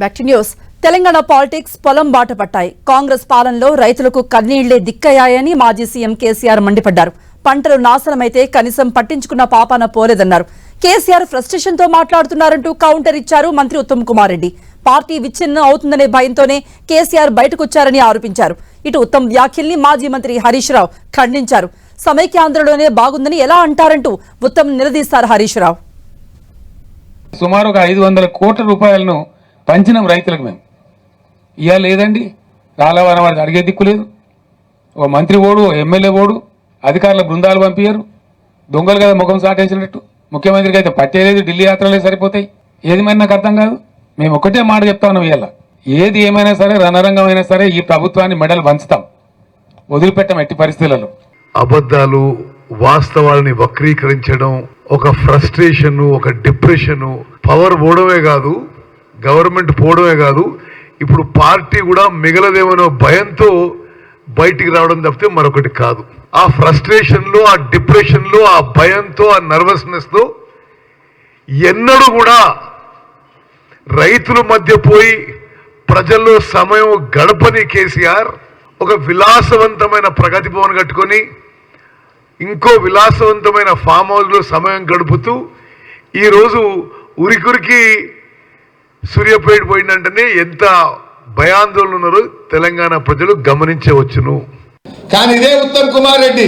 Back to news Telangana politics పొలం బాట పట్టాయి. కాంగ్రెస్ పాలనలో రైతులకు కన్నీళ్ళే దిక్కయ్యాయని మాజీ సీఎం కేసీఆర్ మండిపడ్డారు. పంటలు నాశనమైతే కనీసం పట్టించుకున్న పాపాన పోలేదన్నారు. కేసీఆర్ ఫ్రస్ట్రేషన్తో మాట్లాడుతున్నారంటూ కౌంటర్ ఇచ్చారు మంత్రి ఉత్తమ్ కుమార్ రెడ్డి. పార్టీ విచ్ఛిన్నం అవుతుందనే భయంతోనే కేసీఆర్ బయటకొచ్చారని ఆరోపించారు. ఇటు ఉత్తమ్ వ్యాఖ్యల్ని మాజీ మంత్రి హరీష్ రావు ఖండించారు. సమైక్యాంధ్రలోనే బాగుందని ఎలా అంటారంటూ ఉత్తమ్ నిలదీస్తారు హరీష్ రావు. సుమారు ఒక ఐదు వందల కోట్ల రూపాయలను పంచినాం రైతులకు మేము. ఇవాళ లేదండి. రాలవారం వాడికి అడిగే దిక్కు లేదు. ఓ మంత్రి ఓడు ఓ ఎమ్మెల్యే ఓడు అధికారుల బృందాలు పంపించారు దొంగలు కదా ముఖం సాటేసినట్టు. ముఖ్యమంత్రికి అయితే పట్టేలేదు ఢిల్లీ యాత్రలే సరిపోతాయి. ఏది మరి నాకు అర్థం కాదు. మేము ఒకటే మాట చెప్తా ఉన్నాం ఇవాళ ఏది ఏమైనా సరే రణరంగం అయినా సరే ఈ ప్రభుత్వాన్ని మెడలు వంచుతాం. వదిలిపెట్టం ఎట్టి పరిస్థితులలో. అబద్ధాలు వాస్తవాలని వక్రీకరించడం ఒక ఫ్రస్ట్రేషన్ ఒక డిప్రెషన్ పవర్ పోవడమే కాదు. గవర్నమెంట్ పోవడమే కాదు ఇప్పుడు పార్టీ కూడా మిగలదేమనో భయంతో బయటికి రావడం తప్పితే మరొకటి కాదు. ఆ ఫ్రస్ట్రేషన్లో ఆ డిప్రెషన్లో ఆ భయంతో ఆ నర్వస్నెస్తో ఎన్నడూ కూడా రైతుల మధ్య పోయి ప్రజల్లో సమయం గడపని కేసీఆర్ ఒక విలాసవంతమైన ప్రగతి భవన్ కట్టుకొని ఇంకో విలాసవంతమైన ఫామ్ హౌస్లో సమయం గడుపుతూ ఈరోజు ఉరికురికి సూర్యాపేట పోయిందంటేనే ఎంత భయాందోళన ఉన్నారు తెలంగాణ ప్రజలు గమనించవచ్చును. కానీ ఇదే ఉత్తమ్ కుమార్ రెడ్డి.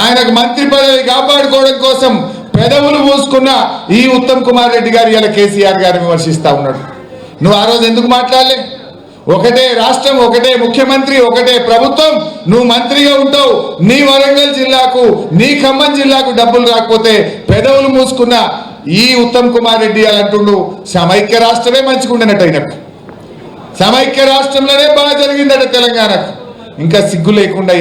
ఆయనకు మంత్రి పదవి కాపాడుకోవడం కోసం పెదవులు మూసుకున్న ఈ ఉత్తమ్ కుమార్ రెడ్డి గారు ఇలా కేసీఆర్ గారు విమర్శిస్తా ఉన్నాడు. నువ్వు ఆ రోజు ఎందుకు మాట్లాడలే? ఒకటే రాష్ట్రం ఒకటే ముఖ్యమంత్రి ఒకటే ప్రభుత్వం. నువ్వు మంత్రిగా ఉంటావు. నీ వరంగల్ జిల్లాకు నీ ఖమ్మం జిల్లాకు డబ్బులు రాకపోతే పెదవులు మూసుకున్న ఈ ఉత్తమ్ కుమార్ రెడ్డి అని అంటుండు సమైక్య రాష్ట్రమే మంచిగుండనట్టు అయినట్టు. సమైక్య రాష్ట్రంలోనే బాగా జరిగిందట తెలంగాణకు. ఇంకా సిగ్గు లేకుండా